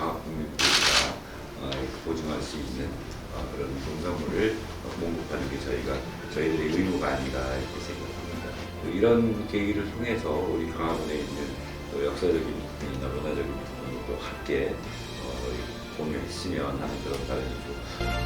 자국민들과 어, 보증할 수 있는 어, 그런 농산물을 공급하는 게 저희가 저희들의 의무가 아닌가 이렇게 생각합니다. 이런 계기를 통해서 우리 강화군에 있는 또 역사적인 부분이나 문화적인 부분도 함께 어, 공유했으면 하는 그런 바람이 좀.